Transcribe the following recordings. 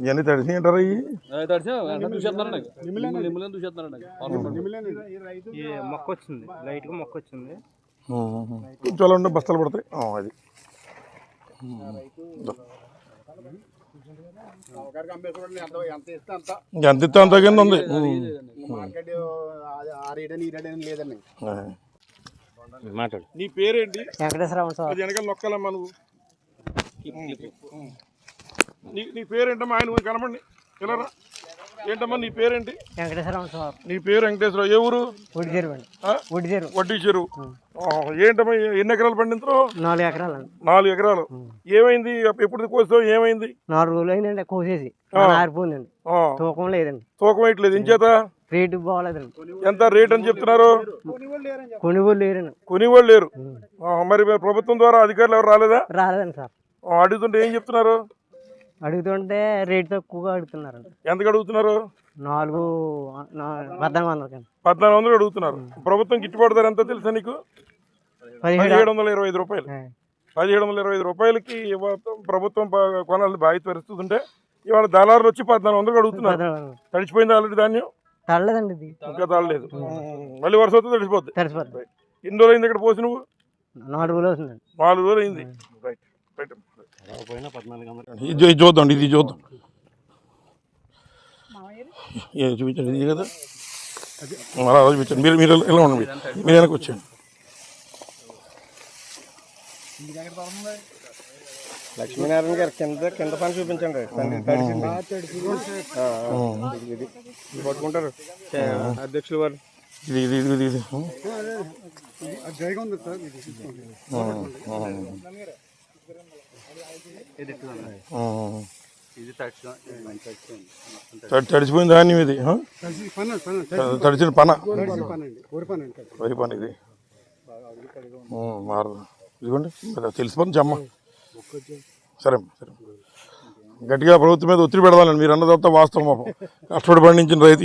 ఇవన్నీ తడిసి అంటారా ఇవి ఈ మొక్క వచ్చింది లైట్గా మొక్క వచ్చింది. కొంచెం ఉంటే బస్తాలు పడతాయి. ఆ, అది. ఎంత ఇస్తే అంత. కింద ఉంది. మాట్లాడు. నీ పేరేంటి? వెంకటేశ్వరరావు సార్. అది వెనకాల నొక్కాలమ్మా నువ్వు. నీ నీ పేరేంటమ్మా? ఆయన కనపండి పిల్లరా ఏంటమ్మా నీ పేరేంటి? వెంకటేశ్వరరావు సార్. నీ పేరు వెంకటేశ్వరరావు. ఏ ఊరు? ఒడి చెరువు అండి. చెరువు. వడ్డీ చెరువు. ఏంటమ్మా ఎన్ని ఎకరాలు పండించరు నాలుగు ఎకరాలు నాలుగు ఎకరాలు. ఏమైంది? ఎప్పుడు కోసావు? ఏమైంది? నాలుగు రోజులు అయిందండి కోసేసి. ఆరిపోయిందండి తూకం లేదండి. తూకం వేయట్లేదు. ఇంచేత రేటు బాగోలేదండి. ఎంత రేట్ అని చెప్తున్నారు? కొనుగోలు లేరండి. కొనివాళ్ళు లేరు. మరి ప్రభుత్వం ద్వారా అధికారులు ఎవరు రాలేదా? రాలేదండి సార్. అడుగుతుంటే ఏం చెప్తున్నారు? అడుగుతుంటే రేటు తక్కువగా అడుగుతున్నారండి ఎంతకు అడుగుతున్నారు? నాలుగు పద్నాలుగు పద్నాలుగు వందలు అడుగుతున్నారు. ప్రభుత్వం గిట్టుబాటు ధర ఎంత తెలుసా నీకు? పదిహేడు. వందల ఇరవై ఐదు రూపాయలు. పదిహేడు వందల ఇరవై ఐదు రూపాయలకి ప్రభుత్వం కొనాలి బాధ్యత పరిస్థితి ఉంటే ఇవాళ దళారులు వచ్చి పద్నాలుగు వందలు అడుగుతున్నారు. తడిచిపోయింది ఆల్రెడీ ధాన్యం? తడలేదండి ఇది. ఇంకా తాళలేదు మళ్ళీ వర్షం వస్తే తడిసిపోద్ది. తడిసిపోతుంది ఎన్ని రోజులు అయింది ఇక్కడ పోసి నువ్వు? నాలుగు రోజులు నాలుగు రోజులు అయింది రైట్ ఇది చూద్దాం ఇది చూద్దాం చూపించండి ఇది కదా అలా చూపించండి మీరు మీరు ఇలా ఉండండి మీరు వెనక్కి వచ్చేయండి లక్ష్మీనారాయణ గారు కింద కింద పని చూపించండి పట్టుకుంటారు అధ్యక్షులు వారు ఇది ఇది ఇది ఇది తడిచిపోయింది తడిచిపోయిన ధాన్యం ఇది తడిచిన పన. వరి పని ఇది. మారదు. ఇదిగోండి. అది తెలిసిపోతుంది జమ్మ. సరే సరే. గట్టిగా ప్రభుత్వం మీద ఒత్తిడి పెడదాలండి మీరు అన్నదంతా వాస్తవం పాపం. కష్టపడి పండించిన రైతు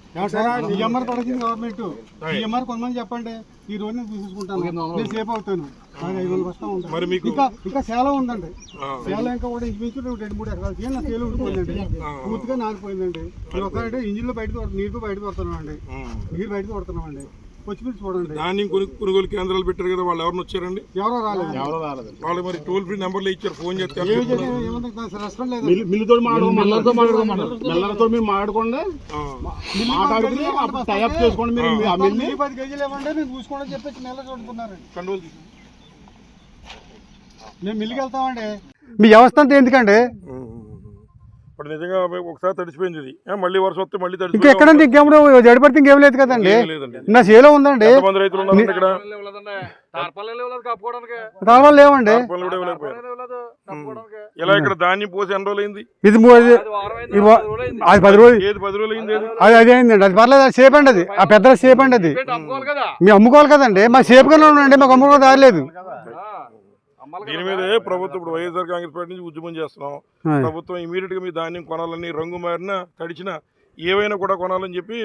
ఈఎంఆర్ పడుతుంది గవర్నమెంట్. ఈఎంఆర్ కొనమని చెప్పండి. ఈ రోజు నేను చూసుకుంటాను నేను సేఫ్ అవుతాను. ఐదు వందలు వస్తా ఉంటాను ఇంకా ఇంకా సేల ఉందండి. సేల ఇంకా కూడా ఇంచుమించు రెండు మూడు ఎకరాలు చేయాలి. నా సేలు ఉండిపోయిందండి పూర్తిగా నానిపోయిందండి నేను ఒకసారి ఇంజిన్లో బయటకు నీరు బయటకు కొడుతున్నాం అండి. నీరు బయటకు కొడుతున్నాం అండి వచ్చి మీరు చూడండి. ధాన్యం కొను కొనుగోలు కేంద్రాలు పెట్టారు కదా వాళ్ళు ఎవరిని వచ్చారండి? ఎవరో రాలేదు. ఎవరో రాలేదు వాళ్ళు మరి టోల్ ఫ్రీ నెంబర్లు ఇచ్చారు ఫోన్ చేస్తే ఏమి చేయాలి? ఏముంది దానికి రెస్పాండ్ లేదు. మిల్లుతో మాట్లాడు మల్లతో మాట్లాడుకోమన్నారు మిల్లర్తో మీరు మాట్లాడుకోండి. ఆ, మాట్లాడుకుని అప్పుడు టైప్ చేసుకోండి మీరు ఆ. మిల్ని మిల్లి పది కేజీలు ఇవ్వండి నేను చూసుకోండి చెప్పేసి నెల చూడుకున్నారండి కండువాలు తీసి. మేము మిల్లికి వెళ్తామండి. మీ వ్యవస్థ అంతా ఎందుకండి? ఉమ్. ఇప్పుడు నిజంగా ఒకసారి తడిచిపోయింది ఇది. ఏ, మళ్ళీ వర్షం వస్తే మళ్ళీ ఇంకా తడిచిపోయింది ఎక్కడండి ఇంకేమో జడిపడితే ఇంకేం లేదు కదండి. నా చేలో ఉందండి. ఎంతమంది రైతులు ఉన్నారు ఇక్కడ? లేవండి. ఇలా ఇక్కడ ధాన్యం పోసి ఎన్ని రోజులు అయింది? ఇది అది పది రోజులు ఏది పది రోజులు అయింది? అది అది అయిందండి. అది పర్లేదు అది సేఫ్ అండి అది. ఆ పెద్ద సేఫ్ అండి అది. మేము అమ్ముకోవాలి కదండి. మా సేఫ్గానే ఉండండి మాకు అమ్ముకో దారలేదు దీని మీదే ప్రభుత్వం ఇప్పుడు వైఎస్ఆర్ కాంగ్రెస్ పార్టీ నుంచి ఉద్యమం చేస్తున్నాం. ప్రభుత్వం ఇమీడియట్గా మీ ధాన్యం కొనాలని రంగు మారినా తడిచినా ఏవైనా కూడా కొనాలని చెప్పి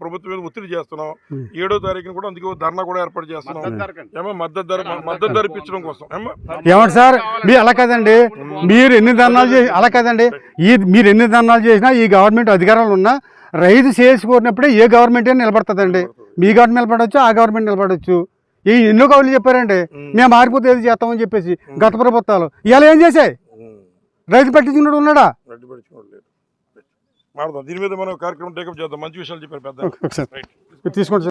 ప్రభుత్వం మీద ఒత్తిడి చేస్తున్నాం. ఏడో తారీఖున కూడా అందుకే ధర్నా కూడా ఏర్పాటు చేస్తున్నాం. ఏమో మద్దతు ధర మద్దతు ధర ఇప్పించడం కోసం. ఏమో ఏమండి సార్ మీరు అలా కదండి మీరు ఎన్ని ధర్నాలు చేసి అలా కదండి ఈ మీరు ఎన్ని ధర్నాలు చేసినా ఈ గవర్నమెంట్ అధికారంలో ఉన్నా రైతు చేసుకోరినప్పుడే ఏ గవర్నమెంట్ అయినా నిలబడుతుందండి. మీ గవర్నమెంట్ నిలబడవచ్చు ఆ గవర్నమెంట్ నిలబడవచ్చు ఈ ఎన్నో కవులు చెప్పారండి మేము మారిపోతే ఏది చేస్తామని చెప్పేసి గత ప్రభుత్వాలు. ఇవాళ ఏం చేసాయి రైతు పట్టించుకున్నాడు ఉన్నాడా? మారుదాం దీని మీద మనం కార్యక్రమం టేకప్ చేద్దాం. మంచి విషయాలు చెప్పారు పెద్ద. తీసుకోండి